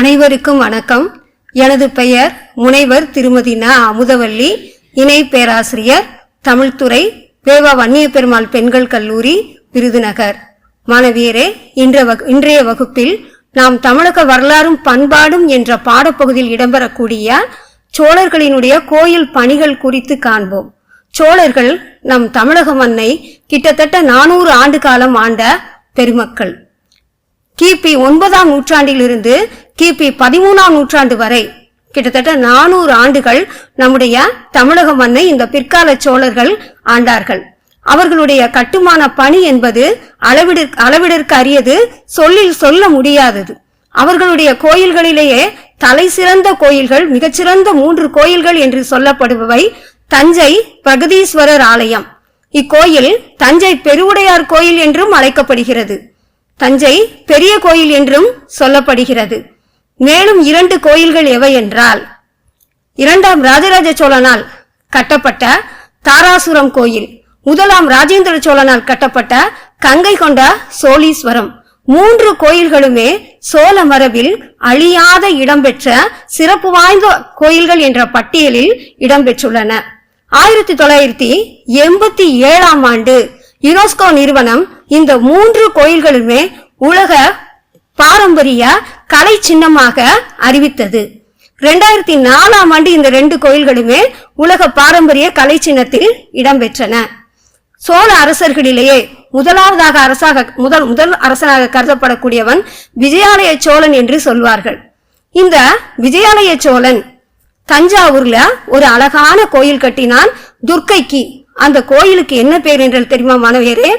அனைவருக்கும் வணக்கம். எனது பெயர் முனைவர் திருமதி ந. அமுதவல்லி. இணை பேராசிரியர் தமிழ்துறை பேவா வன்னிய பெருமாள் பெண்கள் கல்லூரி விருதுநகர். மாணவியரே இன்ற வகு- இன்றைய வகுப்பில் நாம் தமிழக வரலாறும் பண்பாடும் என்ற பாடப்பகுதியில் இடம்பெறக்கூடிய சோழர்களினுடைய கோயில் பணிகள் குறித்து காண்போம். சோழர்கள் நம் தமிழக மண்ணை கிட்டத்தட்ட நானூறு ஆண்டு காலம் ஆண்ட பெருமக்கள். கிபி ஒன்பதாம் நூற்றாண்டிலிருந்து கிபி பதிமூணாம் நூற்றாண்டு வரை. கிட்டத்தட்ட நானூறு ஆண்டுகள் நம்முடைய தமிழக மண்ணை இந்த பிற்கால சோழர்கள் ஆண்டார்கள். அவர்களுடைய கட்டுமான பணி என்பது அளவிடு அளவிடற்கு அரியது சொல்லில் சொல்ல முடியாதது. அவர்களுடைய கோயில்களிலேயே தலை சிறந்த கோயில்கள் மிகச்சிறந்த மூன்று கோயில்கள் என்று சொல்லப்படுபவை தஞ்சை பிரகதீஸ்வரர் ஆலயம். இக்கோயில் தஞ்சை பெருவுடையார் கோயில் என்றும் அழைக்கப்படுகிறது. தஞ்சை பெரிய கோயில் என்றும் சொல்லப்படுகிறது. மேலும் இரண்டு கோயில்கள் எவை என்றால் இரண்டாம் ராஜராஜ சோழனால் கட்டப்பட்ட தாராசுரம் கோயில் முதலாம் ராஜேந்திர சோழனால் கட்டப்பட்ட கங்கை கொண்ட சோழீஸ்வரம். மூன்று கோயில்களுமே சோழ மரபில் அழியாத இடம்பெற்ற சிறப்பு வாய்ந்த கோயில்கள் என்ற பட்டியலில் இடம்பெற்றுள்ளன. ஆயிரத்தி தொள்ளாயிரத்தி எண்பத்தி ஏழாம் ஆண்டு யுனெஸ்கோ நிறுவனம் இந்த மூன்று கோயில்களுமே உலக பாரம்பரிய கலை சின்னமாக அறிவித்தது. ரெண்டாயிரத்தி நாலாம் ஆண்டு இந்த ரெண்டு கோயில்களுமே உலக பாரம்பரிய கலை சின்னத்தில் இடம்பெற்றன. சோழ அரசர்களிலேயே முதலாவதாக அரசாக முதல் முதல் அரசனாக கருதப்படக்கூடியவன் விஜயாலய சோழன் என்று சொல்வார்கள். இந்த விஜயாலய சோழன் தஞ்சாவூர்ல ஒரு அழகான கோயில் கட்டினான் துர்க்கைக்கு. அந்த கோயிலுக்கு என்ன பேர் என்று தெரியுமா மாணவியரே?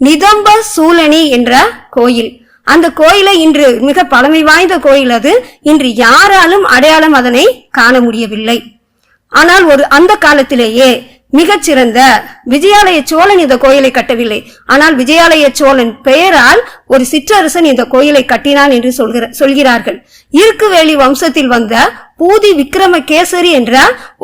நிதம்ப சூலனி என்ற கோயில். அந்த கோயிலை இன்று மிக பழமை வாய்ந்த கோயில் அது. இன்று யாராலும் அடையாளம் அதனை காண முடியவில்லை. ஆனால் ஒரு அந்த காலத்திலேயே மிகச்சிறந்த விஜயாலய சோழன் இந்த கோயிலை கட்டவில்லை. ஆனால் விஜயாலய சோழன் பெயரால் ஒரு சிற்றரசன் இந்த கோயிலை கட்டினான் என்று சொல்கிற சொல்கிறார்கள். இருக்குவேலி வம்சத்தில் வந்த பூதி விக்ரமகேசரி என்ற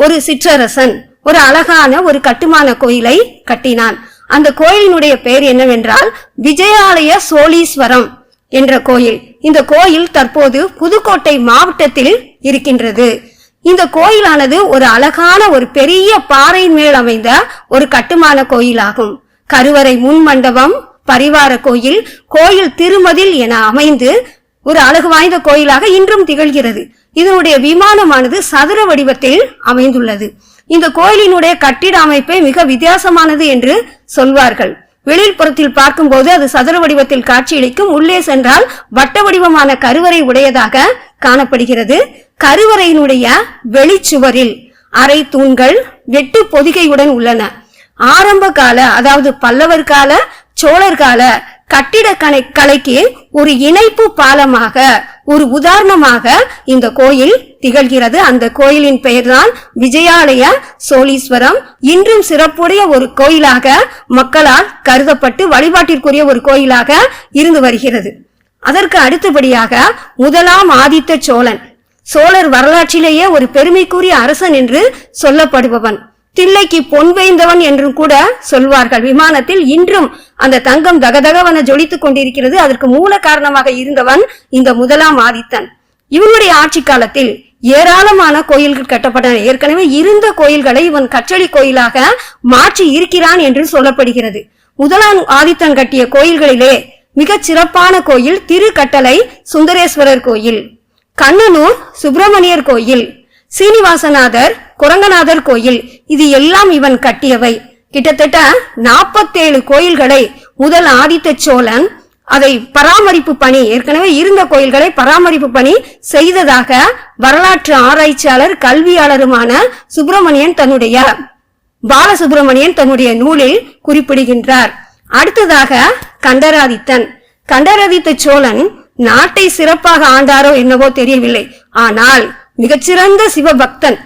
ஒரு சிற்றரசன் ஒரு அழகான ஒரு கட்டுமான கோயிலை கட்டினான். அந்த கோயிலினுடைய பெயர் என்னவென்றால் விஜயாலய சோழீஸ்வரம் என்ற கோயில். இந்த கோயில் தற்போது புதுக்கோட்டை மாவட்டத்தில் இருக்கின்றது. இந்த கோயிலானது ஒரு அழகான ஒரு பெரிய பாறை மேல் அமைந்த ஒரு கட்டுமான கோயிலாகும். கருவறை முன் மண்டபம் பரிவார கோயில் கோயில் திருமதில் என அமைந்து ஒரு அழகு வாய்ந்த கோயிலாக இன்றும் திகழ்கிறது. இதனுடைய விமானமானது சதுர வடிவத்தில் அமைந்துள்ளது. இந்த கோயிலினுடைய கட்டிட அமைப்பே மிக வித்தியாசமானது என்று சொல்வார்கள். வெளிப்புறத்தில் பார்க்கும்போது அது சதுர வடிவத்தில் காட்சியளிக்கும் உள்ளே சென்றால் வட்ட வடிவமான கருவறை உடையதாக காணப்படுகிறது. கருவறையினுடைய வெளிச்சுவரில் அரை தூண்கள் வெட்டு பொதிகையுடன் உள்ளன. ஆரம்ப கால அதாவது பல்லவர் கால சோழர் கால கட்டிட கலை கலைக்கு ஒரு இணைப்பு பாலமாக ஒரு உதாரணமாக இந்த கோயில் திகழ்கிறது. அந்த கோயிலின் பெயர்தான் விஜயாலய சோழீஸ்வரம். இன்றும் சிறப்புடைய ஒரு கோயிலாக மக்களால் கருதப்பட்டு வழிபாட்டிற்குரிய ஒரு கோயிலாக இருந்து வருகிறது. அதற்கு அடுத்தபடியாக முதலாம் ஆதித்த சோழன். சோழர் வரலாற்றிலேயே ஒரு பெருமைக்குரிய அரசன் என்று சொல்லப்படுபவன். தில்லைக்கு பொன் வைந்தவன் என்றும் கூட சொல்வார்கள். விமானத்தில் இன்றும் அந்த தங்கம் தகதகவன ஜொலித்துக் கொண்டிருக்கிறது. அதற்கு மூல காரணமாக இருந்தவன் இந்த முதலாம் ஆதித்தன். இவனுடைய ஆட்சி காலத்தில் ஏராளமான கோயில்கள் கட்டப்பட்டன. ஏற்கனவே இருந்த கோயில்களை இவன் கற்றளி கோயிலாக மாற்றி இருக்கிறான் என்று சொல்லப்படுகிறது. முதலாம் ஆதித்தன் கட்டிய கோயில்களிலே மிகச் சிறப்பான கோயில் திருக்கட்டளை சுந்தரேஸ்வரர் கோயில் கண்ணனூர் சுப்பிரமணியர் கோயில் சீனிவாசநாதர் குரங்கநாதர் கோயில். இது எல்லாம் இவன் கட்டியவை. கிட்டத்தட்ட நாற்பத்தேழு கோயில்களை முதல் ஆதித்த சோழன் அதை பராமரிப்பு பணி ஏற்கனவே இருந்த கோயில்களை பராமரிப்பு பணி செய்ததாக வரலாற்று ஆராய்ச்சியாளர் கல்வியாளருமான சுப்பிரமணியன் தன்னுடைய பாலசுப்பிரமணியன் தன்னுடைய நூலில் குறிப்பிடுகின்றார். அடுத்ததாக கண்டராதித்தன். கண்டராதித்த சோழன் நாட்டை சிறப்பாக ஆண்டாரோ என்னவோ தெரியவில்லை. ஆனால் மிகச்சிறந்த சிவபக்தன்.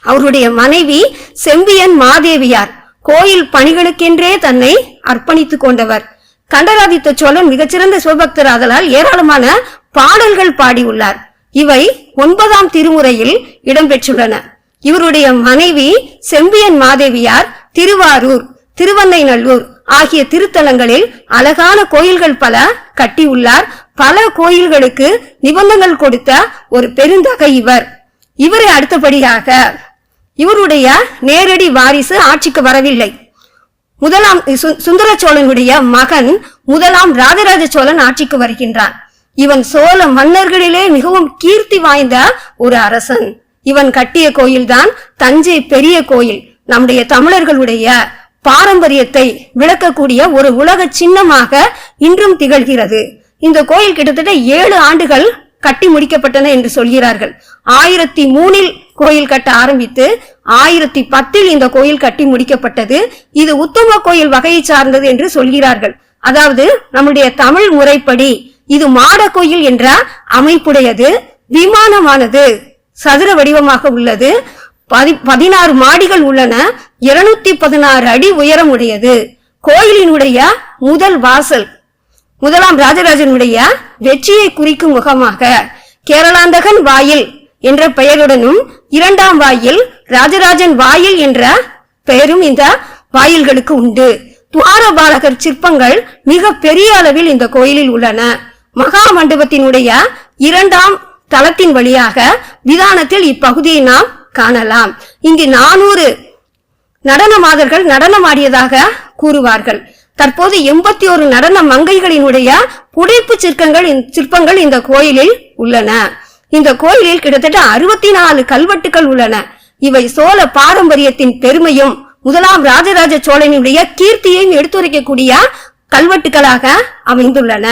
அவருடைய மனைவி செம்பியன் மாதேவியார் கோயில் பணிகளுக்கென்றே தன்னை அர்ப்பணித்துக் கொண்டவர். கண்டராதித்த சோழன் மிகச்சிறந்த சிவபக்தர் ஆதலால் ஏராளமான பாடல்கள் பாடியுள்ளார். இவை ஒன்பதாம் திருமுறையில் இடம்பெற்றுள்ளன. இவருடைய மனைவி செம்பியன் மாதேவியார் திருவாரூர் திருவண்ணைநல்லூர் ஆகிய திருத்தலங்களில் அழகான கோயில்கள் பல கட்டியுள்ளார். பல கோயில்களுக்கு நிபந்தங்கள் கொடுத்த ஒரு பெருந்தகை இவர். இவரை அடுத்தபடியாக இவருடைய நேரடி வாரிசு ஆட்சிக்கு வரவில்லை. முதலாம் சு- சுந்தர சோழனுடைய மகன் முதலாம் ராஜராஜ சோழன் ஆட்சிக்கு வருகின்றான். இவன் சோழ மன்னர்களிலே மிகவும் கீர்த்தி வாய்ந்த ஒரு அரசன். இவன் கட்டிய கோயில்தான் தஞ்சை பெரிய கோயில். நம்முடைய தமிழர்களுடைய பாரம்பரியத்தை விளக்கக்கூடிய ஒரு உலக சின்னமாக இன்றும் திகழ்கிறது. இந்த கோயில் கிட்டத்தட்ட ஏழு ஆண்டுகள் கட்டி முடிக்கப்பட்டன என்று சொல்கிறார்கள். ஆயிரத்தி மூணில் கோயில் கட்ட ஆரம்பித்து ஆயிரத்தி பத்தில் இந்த கோயில் கட்டி முடிக்கப்பட்டது. இது உத்தம கோயில் வகையை சார்ந்தது என்று சொல்கிறார்கள். அதாவது நம்முடைய தமிழ் முறைப்படி இது மாட கோயில் என்ற அமைப்புடையது விமானமானது சதுர வடிவமாக உள்ளது. பதி- பதினாறு மாடிகள் உள்ளன. இருநூத்தி பதினாறு அடி உயரம் உடையது கோயிலினுடைய முதல் வாசல் முதலாம் ராஜராஜனுடைய வெற்றியை குறிக்கும் முகமாக கேரளாந்தகன் வாயில் என்ற பெயருடனும் இரண்டாம் வாயில் ராஜராஜன் வாயில் என்ற பெயரும் இந்த வாயில்களுக்கு உண்டு. துவாரபாலகர் சிற்பங்கள் மிக பெரிய அளவில் இந்த கோயிலில் உள்ளன. மகா மண்டபத்தினுடைய இரண்டாம் தளத்தின் வழியாக விதானத்தில் இப்பகுதியை நாம் காணலாம். இங்கு நானூறு நடன மாதர்கள் நடனமாடியதாக கூறுவார்கள். தற்போது எண்பத்தி ஒரு நடன மங்கைகளினுடைய புடைப்பு சிற்பங்கள் சிற்பங்கள் இந்த கோயிலில் உள்ளன. இந்த கோயிலில் கிட்டத்தட்ட அறுபத்தி நாலு கல்வெட்டுகள் உள்ளன. இவை சோழ பாரம்பரியத்தின் பெருமையும் முதலாம் ராஜராஜ சோழனுடைய கீர்த்தியையும் எடுத்துரைக்கக்கூடிய கல்வெட்டுகளாக அமைந்துள்ளன.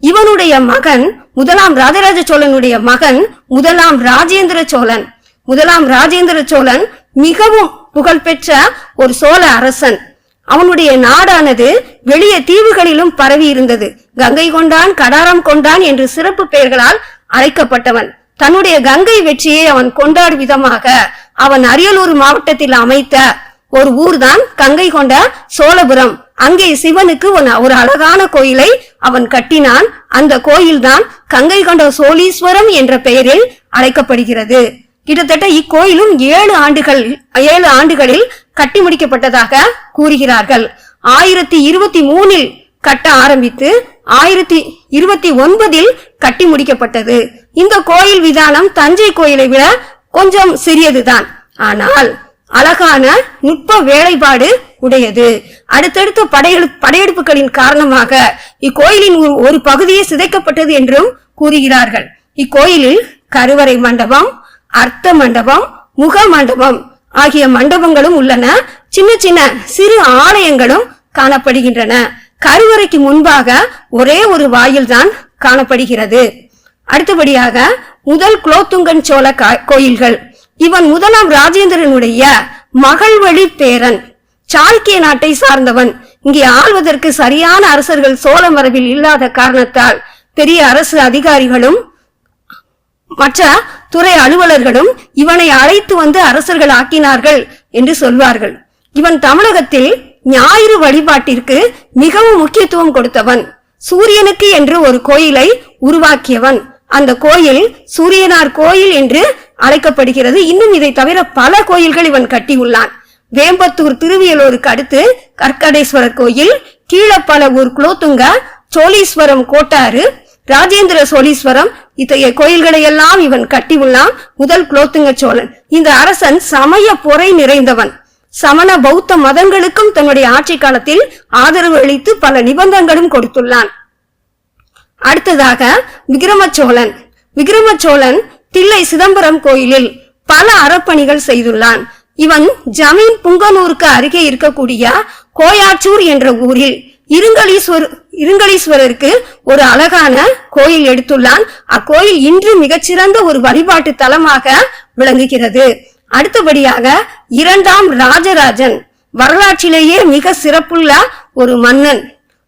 இவனுடைய மகன் முதலாம் ராஜராஜ சோழனுடைய மகன் முதலாம் ராஜேந்திர சோழன். முதலாம் ராஜேந்திர சோழன் மிகவும் புகழ்பெற்ற ஒரு சோழ அரசன். அவனுடைய நாடானது வெளிய தீவுகளிலும் பரவி இருந்தது. கங்கை கொண்டான் கடாரம் கொண்டான் என்று சிறப்பு பெயர்களால் அழைக்கப்பட்டவன். தன்னுடைய கங்கை வெற்றியை அவன் கொண்டாடும் விதமாக அவன் அரியலூர் மாவட்டத்தில் அமைத்த ஒரு ஊர்தான் கங்கை கொண்ட சோழபுரம். அங்கே சிவனுக்கு ஒரு- ஒரு அழகான கோயிலை அவன் கட்டினான். அந்த கோயில்தான் கங்கை கொண்ட சோழீஸ்வரம் என்ற பெயரில் அழைக்கப்படுகிறது. கிட்டத்தட்ட இக்கோயிலும் ஏழு ஆண்டுகள் ஏழு ஆண்டுகளில் கட்டி முடிக்கப்பட்டதாக கூறுகிறார்கள். ஆயிரத்தி இருபத்தி மூணில் கட்ட ஆரம்பித்து ஆயிரத்தி இருபத்தி ஒன்பதில் கட்டி முடிக்கப்பட்டது. இந்த கோயில் விதானம் தஞ்சை கோயிலை விட கொஞ்சம் சிறியதுதான். ஆனால் அழகான நுட்ப வேலைப்பாடு உடையது. அடுத்தடுத்த படையெடு படையெடுப்புகளின் காரணமாக இக்கோயிலின் ஒரு- ஒரு பகுதியே சிதைக்கப்பட்டது என்றும் கூறுகிறார்கள். இக்கோயிலில் கருவறை மண்டபம் அர்த்த மண்டபம் முக மண்டபம் ஆகிய மண்டபங்களும் உள்ளன. சின்ன சின்ன சிறு ஆலயங்களும் காணப்படுகின்றன. கருவறைக்கு முன்பாக ஒரே ஒரு வாயில் தான் காணப்படுகிறது. அடுத்தபடியாக முதல் குலோத்துங்கன் சோழ கா- கோயில்கள். இவன் முதலாம் ராஜேந்திரனுடைய மகள் வழி பேரன் சாளுக்கிய நாட்டை சார்ந்தவன். இங்கே ஆள்வதற்கு சரியான அரசர்கள் சோழ மரபில் இல்லாத காரணத்தால் பெரிய அரசு அதிகாரிகளும் மற்ற துறை அலுவலர்களும் இவனை அழைத்து வந்து அரசர்கள் ஆக்கினார்கள் என்று சொல்வார்கள். இவன் தமிழகத்தில் ஞாயிறு வழிபாட்டிற்கு மிகவும் முக்கியத்துவம் கொடுத்தவன். சூரியனுக்கு என்று ஒரு கோயிலை உருவாக்கியவன். அந்த கோயில் சூரியனார் கோயில் என்று அழைக்கப்படுகிறது. இன்னும் இதை தவிர பல கோயில்கள் இவன் கட்டியுள்ளான். வேம்பத்தூர் திருவியலூருக்கு அடுத்து கற்கடேஸ்வரர் கோயில் கீழப்பலவூர் குலோத்துங்க சோழீஸ்வரம் கோட்டாறு ராஜேந்திர சோழீஸ்வரம் இத்தகைய கோயில்களை எல்லாம் இவன் கட்டியுள்ளான். முதல் குலோத்துங்க சோழன். இந்த அரசன் சமய பொறை நிறைந்தவன். சமண பௌத்த மதங்களுக்கும் தன்னுடைய ஆட்சி காலத்தில் ஆதரவு அளித்து பல நிபந்தங்களும் கொடுத்துள்ளான். அடுத்ததாக விக்ரமச்சோழன் விக்ரமச்சோழன் தில்லை சிதம்பரம் கோயிலில் பல அறப்பணிகள் செய்துள்ளான். இவன் ஜமீன் புங்கனூருக்கு அருகே இருக்கக்கூடிய கோயாச்சூர் என்ற ஊரில் இருங்கலீஸ்வர் இருங்கலீஸ்வரருக்கு ஒரு அழகான கோயில் எடுத்துள்ளான். அக்கோயில் இன்று மிகச்சிறந்த ஒரு வழிபாட்டு தலமாக விளங்குகிறது. அடுத்தபடியாக இரண்டாம் ராஜராஜன். வரலாற்றிலேயே மிக சிறப்புள்ள ஒரு மன்னன்.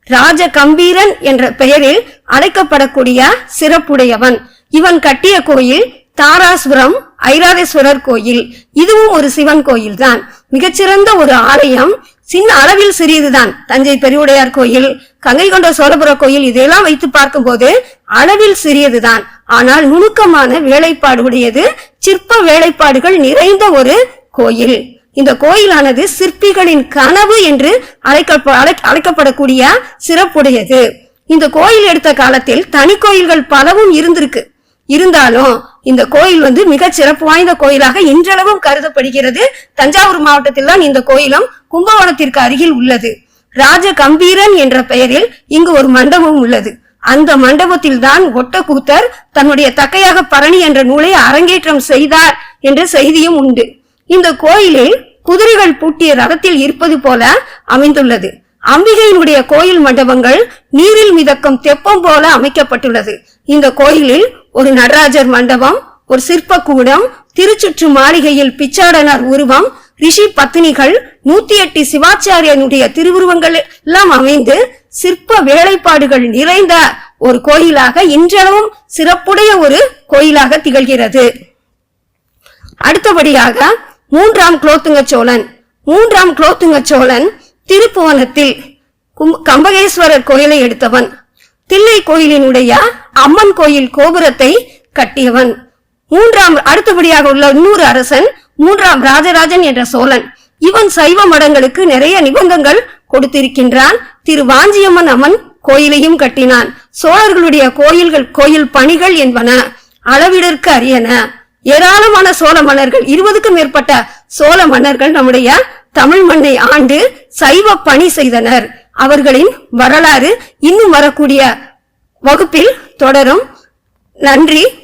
ராஜ கம்பீரன் என்ற பெயரில் அழைக்கப்படக்கூடிய சிறப்புடையவன். இவன் கட்டிய கோயில் தாராசுரம் ஐராதேஸ்வரர் கோயில். இதுவும் ஒரு சிவன் கோயில் தான் மிகச்சிறந்த ஒரு ஆலயம் சின்ன அளவில் சிறியதுதான். தஞ்சை பெருவுடையார் கோயில் கங்கை கொண்ட சோழபுர கோயில் இதையெல்லாம் வைத்து பார்க்கும்போது அளவில் சிறியதுதான். ஆனால் நுணுக்கமான வேலைப்பாடு உடையது சிற்ப வேலைப்பாடுகள் நிறைந்த ஒரு கோயில். இந்த கோயிலானது சிற்பிகளின் கனவு என்று அழைக்க அழை- அழைக்கப்படக்கூடிய சிறப்புடையது. இந்த கோயில் எடுத்த காலத்தில் தனி கோயில்கள் பலவும் இருந்திருக்கு. இருந்தாலும் இந்த கோயில் வந்து மிக சிறப்பு வாய்ந்த கோயிலாக இன்றளவும் கருதப்படுகிறது. தஞ்சாவூர் மாவட்டத்தில் தான் இந்த கோயிலும் கும்பகோணத்திற்கு அருகில் உள்ளது. ராஜ கம்பீரன் என்ற பெயரில் இங்கு ஒரு மண்டபம் உள்ளது. அந்த மண்டபத்தில் தான் ஒட்டக்கூத்தர் தன்னுடைய தக்கையாக பரணி என்ற நூலை அரங்கேற்றம் செய்தார் என்ற செய்தியும் உண்டு. இந்த கோயிலில் குதிரைகள் பூட்டிய ரதத்தில் இருப்பது போல அமைந்துள்ளது. அம்பிகையினுடைய கோயில் மண்டபங்கள் நீரில் மிதக்கும் தெப்பம் போல அமைக்கப்பட்டுள்ளது. இந்த கோயிலில் ஒரு நடராஜர் மண்டபம் ஒரு சிற்ப கூடம் திருச்சுற்று மாளிகையில் பிச்சாடனர் உருவம் ரிஷி பத்தினிகள் நூத்தி எட்டு சிவாச்சாரியனுடைய திருவுருவங்கள் எல்லாம் அமைந்து சிற்ப வேலைப்பாடுகள் நிறைந்த ஒரு கோயிலாக இன்றளவும் சிறப்புடைய ஒரு கோயிலாக திகழ்கிறது. அடுத்தபடியாக மூன்றாம் குலோத்துங்க சோழன். மூன்றாம் குலோத்துங்க சோழன் திருப்புவனத்தில் கம்பகேஸ்வரர் கோயிலை எடுத்தவன். தில்லை கோயிலினுடைய அம்மன் கோயில் கோபுரத்தை கட்டியவன். மூன்றாம் அடுத்தபடியாக உள்ள இன்னொரு அரசன் மூன்றாம் ராஜராஜன் என்ற சோழன். இவன் சைவ மடங்களுக்கு நிறைய நிபந்தங்கள் கொடுத்திருக்கின்றான். திரு வாஞ்சியம்மன் அம்மன் கோயிலையும் கட்டினான். சோழர்களுடைய கோயில்கள் கோயில் பணிகள் என்பன அளவிடற்கு அரியன. ஏராளமான சோழ மன்னர்கள் இருபதுக்கும் மேற்பட்ட சோழ மன்னர்கள் நம்முடைய தமிழ் மண்ணை ஆண்டு சைவ பணி செய்தனர். அவர்களின் வரலாறு இன்னும் வரக்கூடிய வகுப்பில் தொடரும். நன்றி.